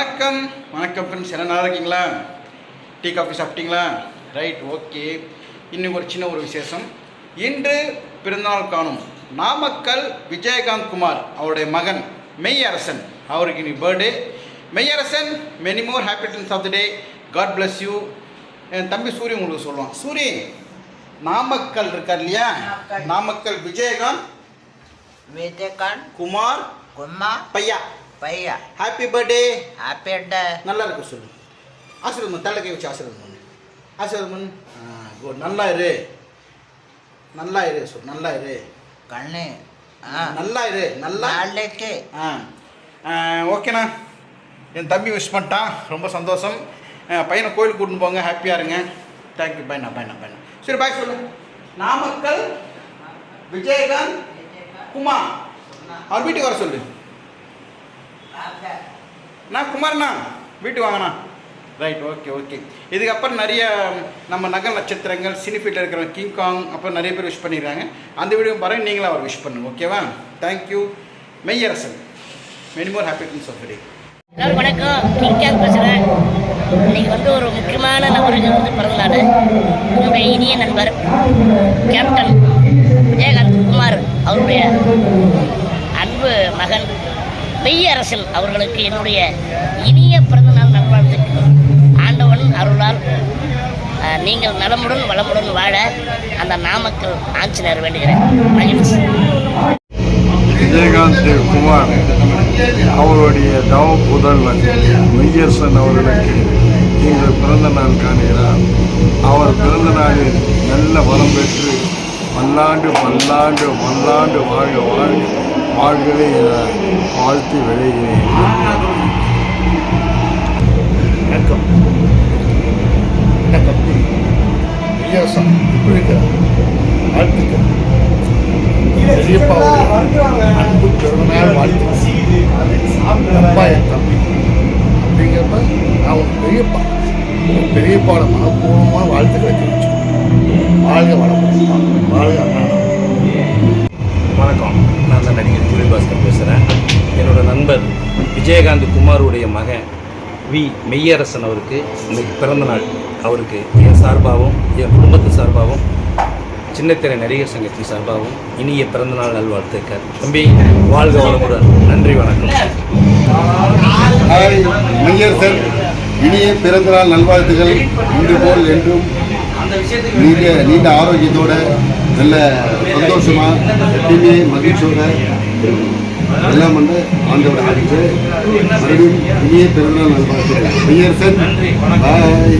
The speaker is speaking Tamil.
வணக்கம். வணக்கம் ஃப்ரெண்ட்ஸ் என்ன நல்லா இருக்கீங்களா? டீ காஃபி சாப்பிட்டீங்களா? ரைட் ஓகே இன்னும் ஒரு சின்ன ஒரு விசேஷம். இன்று பிறந்தநாள் காணும் நாமக்கல் விஜயகாந்த் குமார் அவருடைய மகன் மெய்யரசன். அவருக்கு இன்னைக்கு birthday Meyyarasan many more happy returns of the day God bless you என் தம்பி சூரிய உங்களுக்கு சொல்லுவான் சூரி நாமக்கல் இருக்கார் இல்லையா? நாமக்கல். விஜயகாந்த் விஜயகாந்த் குமார் கும்மா பையா. பையா. ஹாப்பி பர்த்டே ஹாப்பி டே நல்லா இருக்கு சொல்லு. ஆசீர்வாதம் பண்ணு. தலை கை வச்சு ஆசீர்வாதம் பண்ணு. ஆசீர்வாதம் பண்ணு. குட் நல்லா இரு. நல்லா இரு. சொல் நல்லா இரு. கண்ணு. நல்லா இரு. நல்லா. நாளைக்கு. ஆ. ஓகேண்ணா. என் தம்பி விஷ் பண்ணிட்டான். ரொம்ப சந்தோஷம். பையனை கோயிலுக்கு கூட்டின்னு போங்க. ஹாப்பியாக இருங்க. தேங்க்யூ பையனா பையனா பையனா சரி பாய் சொல்லு. நாமக்கல் விஜயகாந்த் குமார். அவர் வீட்டுக்கு வர சொல்லு. நான் குமார்ண்ணா வீட்டுக்கு வாங்கண்ணா. ரைட் ஓகே ஓகே இதுக்கப்புறம் நிறைய நம்ம நகர் நட்சத்திரங்கள் சினிஃபீல்டில் இருக்கிற கிங் காங் அப்புறம் நிறைய பேர் விஷ் பண்ணிடுறாங்க அந்த வீடியோ பாருங்கள் நீங்களும் அவர் விஷ் பண்ணுங்க ஓகேவா thank you Meyyarasan. Many more happy things of day எல்லாரும் வணக்கம். கிங்காங் பேசுகிறேன் இன்னைக்கு வந்து ஒரு முக்கியமான நபருக்கு வந்து பிறந்தநாள். என்னுடைய இனிய நண்பர் கேப்டன் விஜயகாந்த் குமார் அவருடைய அன்பு மகன். மெய்யரசன் அவர்களுக்கு என்னுடைய இனிய பிறந்தநாள் நல்வாழ்த்துக்கள். ஆண்டவன் அருளால் நீங்கள் நலமுடன் வளமுடன் வாழ அந்த நாமக்கல் ஆஞ்சினர் வேண்டுகிறேன். மகிழ்ச்சி. விஜயகாந்த் குமார் அவருடைய தவ புதல்வன் மெய்யரசன் அவர்களுக்கு இன்று பிறந்த நாள் காணுகிறார். அவர் பிறந்த நாளில் நல்ல வளம் பெற்று பல்லாண்டு பல்லாண்டு பல்லாண்டு வாழ்க வாழ்க. வாழ்களே வாழ்த்து விளைகிறேன். வணக்கம். என்ன தம்பி வித்தியாசம் எப்படி இருக்க வாழ்த்துக்கள். பெரியப்பாவுடைய அன்பு பிறந்தநாள் வாழ்த்து அப்பா என் தம்பி. அப்படிங்கிறப்ப நான் ஒரு பெரியப்பா. ஒரு பெரியப்பாவோட மனப்பூர்வமான வாழ்த்துக்களை தெரிவிச்சோம் வாழ்க வளமுடன். வாழ்க அண்ணா நடிகர் பேசுகிறேன் என்னோடய நண்பர் விஜயகாந்த் குமாருடைய மகன் வி. மெய்யரசன் அவருக்கு இன்னைக்கு பிறந்த நாள். அவருக்கு என் சார்பாகவும் என் குடும்பத்து சார்பாகவும் சின்னத்திரை நடிகர் சங்கத்தின் சார்பாகவும் இனிய பிறந்தநாள் நல்வாழ்த்துக்கள். தம்பி வாழ்க வளமுடன். நன்றி வணக்கம். மெய்யரசன். இனிய பிறந்தநாள் நல்வாழ்த்துக்கள். இன்று போல் என்றும் நீண்ட நீண்ட ஆரோக்கியத்தோட நல்ல சந்தோஷமாக எப்பயுமே மகிழ்ச்சியோட எல்லாம் வந்து ஆண்டோட ஆடிட்டு மறுபடியும் இனிய பிறந்தநாள் நல்வாழ்த்துக்கள். மெய்யரசன் பாய்